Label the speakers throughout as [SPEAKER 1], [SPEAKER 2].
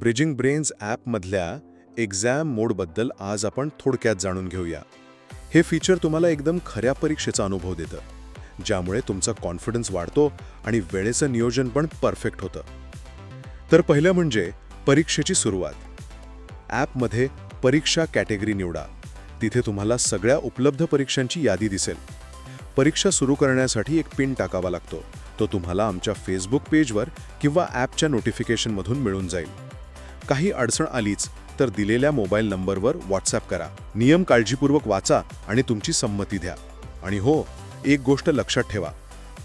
[SPEAKER 1] Bridging Brains ॲपमधल्या exam मोडबद्दल आज आपण थोडक्यात जाणून घेऊया. हे फीचर तुम्हाला एकदम खऱ्या परीक्षेचा अनुभव देतं ज्यामुळे तुमचा कॉन्फिडन्स वाढतो आणि वेळेचं नियोजन पण परफेक्ट होतं. तर पहिलं म्हणजे परीक्षेची सुरुवात. ॲपमध्ये परीक्षा कॅटेगरी निवडा. तिथे तुम्हाला सगळ्या उपलब्ध परीक्षांची यादी दिसेल. परीक्षा सुरू करण्यासाठी एक पिन टाकावा लागतो. तो तुम्हाला आमच्या फेसबुक पेजवर किंवा ॲपच्या नोटिफिकेशनमधून मिळून जाईल. काही अडचण आलीच तर दिलेल्या मोबाईल नंबरवर व्हॉट्सॲप करा. नियम काळजीपूर्वक वाचा आणि तुमची संमती द्या. आणि हो एक गोष्ट लक्षात ठेवा.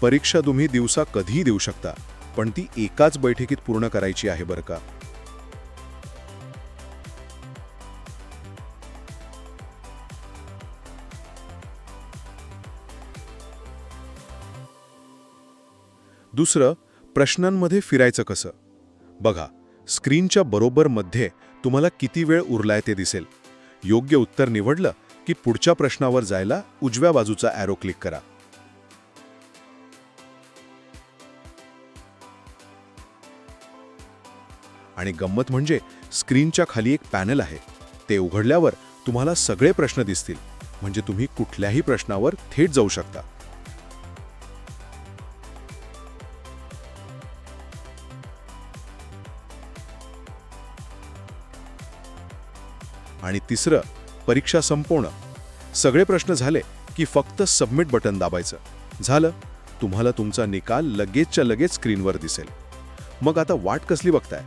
[SPEAKER 1] परीक्षा तुम्ही दिवसा कधीही देऊ शकता पण ती एकाच बैठकीत पूर्ण करायची आहे बरं का? दुसरं प्रश्नांमध्ये फिरायचं कसं? बघा स्क्रीनच्या बरोबर मध्ये तुम्हाला किती वेळ उरलाय ते दिसेल. योग्य उत्तर निवडलं की पुढच्या प्रश्नावर जायला उजव्या बाजूचा ॲरो क्लिक करा. आणि गंमत म्हणजे स्क्रीनच्या खाली एक पॅनल आहे. ते उघडल्यावर तुम्हाला सगळे प्रश्न दिसतील. म्हणजे तुम्ही कुठल्याही प्रश्नावर थेट जाऊ शकता. आणि तिसरं परीक्षा संपवणं. सगळे प्रश्न झाले की फक्त सबमिट बटन दाबायचं. झालं. तुम्हाला तुमचा निकाल लगेचच्या लगेच स्क्रीनवर दिसेल. मग आता वाट कसली बघताय?